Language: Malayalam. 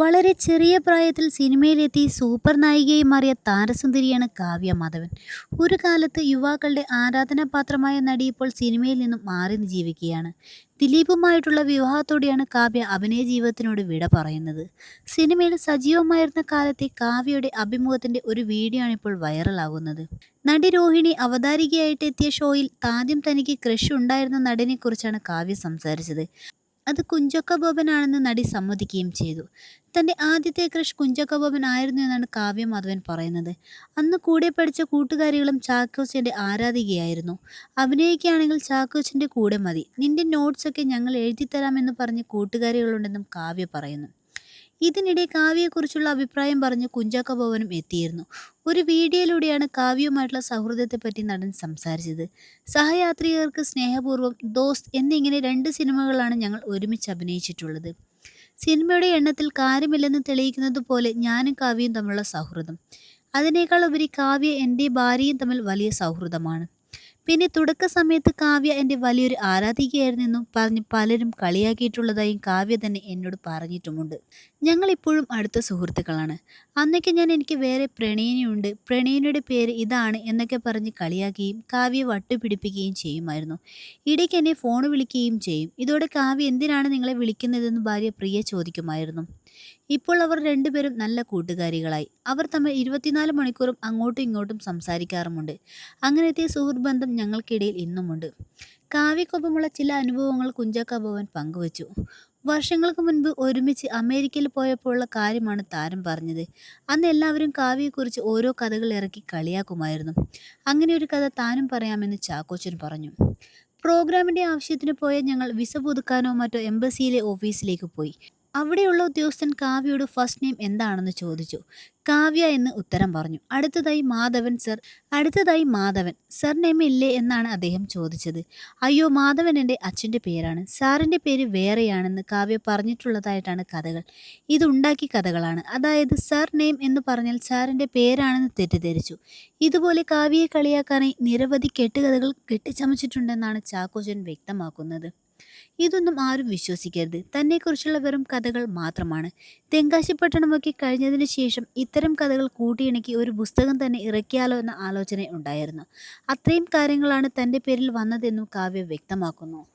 വളരെ ചെറിയ പ്രായത്തിൽ സിനിമയിലെത്തി സൂപ്പർ നായികയായി മാറിയ താരസുന്ദരിയാണ് കാവ്യ മാധവൻ. ഒരു കാലത്ത് യുവാക്കളുടെ ആരാധനാപാത്രമായ നടി ഇപ്പോൾ സിനിമയിൽ നിന്നും മാറി ജീവിക്കുകയാണ്. ദിലീപുമായിട്ടുള്ള വിവാഹത്തോടെയാണ് കാവ്യ അഭിനയ ജീവിതത്തിനോട് വിട പറയുന്നത്. സിനിമയിൽ സജീവമായിരുന്ന കാലത്തെ കാവ്യയുടെ അഭിമുഖത്തിന്റെ ഒരു വീഡിയോ ആണ് ഇപ്പോൾ വൈറലാകുന്നത്. നടി രോഹിണി അവതാരികയായിട്ട് എത്തിയ ഷോയിൽ ആദ്യം തനിക്ക് ക്രഷ് ഉണ്ടായിരുന്ന നടനെക്കുറിച്ചാണ് കാവ്യ സംസാരിച്ചത്. അത് കുഞ്ചക്ക ബോബനാണെന്ന് നടി സമ്മതിക്കുകയും ചെയ്തു. തന്റെ ആദ്യത്തെ ക്രഷ് കുഞ്ചക്ക ബോബൻ ആയിരുന്നു എന്നാണ് കാവ്യ മാധവൻ പറയുന്നത്. അന്ന് കൂടെ പഠിച്ച കൂട്ടുകാരികളും ചാക്കോച്ചന്റെ ആരാധികയായിരുന്നു. അഭിനയിക്കുകയാണെങ്കിൽ ചാക്കോച്ചന്റെ കൂടെ മതി. നിന്റെ നോട്ട്സൊക്കെ ഞങ്ങൾ എഴുതിത്തരാമെന്ന് പറഞ്ഞ കൂട്ടുകാരികളുണ്ടെന്നും കാവ്യ പറയുന്നു. ഇതിനിടെ കാവ്യയെക്കുറിച്ചുള്ള അഭിപ്രായം പറഞ്ഞ് കുഞ്ചാക്ക ഭവനും എത്തിയിരുന്നു. ഒരു വീഡിയോയിലൂടെയാണ് കാവ്യയുമായിട്ടുള്ള സൗഹൃദത്തെപ്പറ്റി നടൻ സംസാരിച്ചത്. സഹയാത്രികർക്ക് സ്നേഹപൂർവം, ദോസ്ത് എന്നിങ്ങനെ രണ്ട് സിനിമകളാണ് ഞങ്ങൾ ഒരുമിച്ച് അഭിനയിച്ചിട്ടുള്ളത്. സിനിമയുടെ എണ്ണത്തിൽ കാര്യമില്ലെന്ന് തെളിയിക്കുന്നത് പോലെ ഞാനും കാവ്യയും തമ്മിലുള്ള സൗഹൃദം. അതിനേക്കാൾ ഉപരി കാവ്യ എന്റെ ഭാര്യയും തമ്മിൽ വലിയ സൗഹൃദമാണ്. പിന്നെ തുടക്ക സമയത്ത് കാവ്യ എന്റെ വലിയൊരു ആരാധികയായിരുന്നെന്നും പറഞ്ഞ് പലരും കളിയാക്കിയിട്ടുള്ളതായും കാവ്യ തന്നെ എന്നോട് പറഞ്ഞിട്ടുമുണ്ട്. ഞങ്ങൾ ഇപ്പോഴും അടുത്ത സുഹൃത്തുക്കളാണ്. അന്നൊക്കെ ഞാൻ എനിക്ക് വേറെ പ്രണയിനിയുണ്ട്, പ്രണയിനിയുടെ പേര് ഇതാണ് എന്നൊക്കെ പറഞ്ഞ് കളിയാക്കുകയും കാവ്യ വട്ടുപിടിപ്പിക്കുകയും ചെയ്യുമായിരുന്നു. ഇടയ്ക്ക് എന്നെ ഫോൺ വിളിക്കുകയും ചെയ്യും. ഇതോടെ കാവ്യ എന്തിനാണ് നിങ്ങളെ വിളിക്കുന്നതെന്ന് ഭാര്യ പ്രിയ ചോദിക്കുമായിരുന്നു. ഇപ്പോൾ അവർ രണ്ടുപേരും നല്ല കൂട്ടുകാരികളായി. അവർ തമ്മിൽ ഇരുപത്തിനാല് മണിക്കൂറും അങ്ങോട്ടും ഇങ്ങോട്ടും സംസാരിക്കാറുമുണ്ട്. അങ്ങനത്തെ സുഹൃദ്ബന്ധം ഞങ്ങൾക്കിടയിൽ ഇന്നുമുണ്ട്. കാവ്യക്കൊപ്പമുള്ള ചില അനുഭവങ്ങൾ കുഞ്ചാക്ക ഭവൻ പങ്കുവച്ചു. വർഷങ്ങൾക്ക് മുൻപ് ഒരുമിച്ച് അമേരിക്കയിൽ പോയപ്പോഴുള്ള കാര്യമാണ് താരം പറഞ്ഞത്. അന്ന് എല്ലാവരും കാവ്യയെക്കുറിച്ച് ഓരോ കഥകൾ ഇറക്കി കളിയാക്കുമായിരുന്നു. അങ്ങനെ ഒരു കഥ താനും പറയാമെന്ന് ചാക്കോച്ചൻ പറഞ്ഞു. പ്രോഗ്രാമിന്റെ ആവശ്യത്തിന് പോയ ഞങ്ങൾ വിസ പുതുക്കാനോ മറ്റോ എംബസിയിലെ ഓഫീസിലേക്ക് പോയി. അവിടെയുള്ള ഉദ്യോഗസ്ഥൻ കാവ്യയോട് ഫസ്റ്റ് നെയിം എന്താണെന്ന് ചോദിച്ചു. കാവ്യ എന്ന് ഉത്തരം പറഞ്ഞു. അടുത്തതായി മാധവൻ സർ അടുത്തതായി മാധവൻ. സർ നെയിം ഇല്ലേ എന്നാണ് അദ്ദേഹം ചോദിച്ചത്. അയ്യോ മാധവൻ എന്റെ അച്ഛന്റെ പേരാണ്. സാറിന്റെ പേര് വേറെയാണെന്ന് കാവ്യ പറഞ്ഞിട്ടുള്ളതായിട്ടാണ് കഥകൾ. ഇത് ഉണ്ടാക്കി കഥകളാണ്. അതായത് സർ നെയിം എന്ന് പറഞ്ഞാൽ സാറിന്റെ പേരാണെന്ന് തെറ്റിദ്ധരിച്ചു. ഇതുപോലെ കാവ്യയെ കളിയാക്കാനായി നിരവധി കെട്ടുകഥകൾ കെട്ടിച്ചമച്ചിട്ടുണ്ടെന്നാണ് ചാക്കോച്ചൻ വ്യക്തമാക്കുന്നത്. ഇതൊന്നും ആരും വിശ്വസിക്കരുത്. തന്നെക്കുറിച്ചുള്ള വെറും കഥകൾ മാത്രമാണ്. തെങ്കാശിപ്പട്ടണമൊക്കെ കഴിഞ്ഞതിന് ശേഷം ഇത്തരം കഥകൾ കൂട്ടിയിണക്കി ഒരു പുസ്തകം തന്നെ ഇറക്കിയാലോ എന്ന ആലോചന ഉണ്ടായിരുന്നു. അത്രയും കാര്യങ്ങളാണ് തന്റെ പേരിൽ വന്നതെന്നും കാവ്യ വ്യക്തമാക്കുന്നു.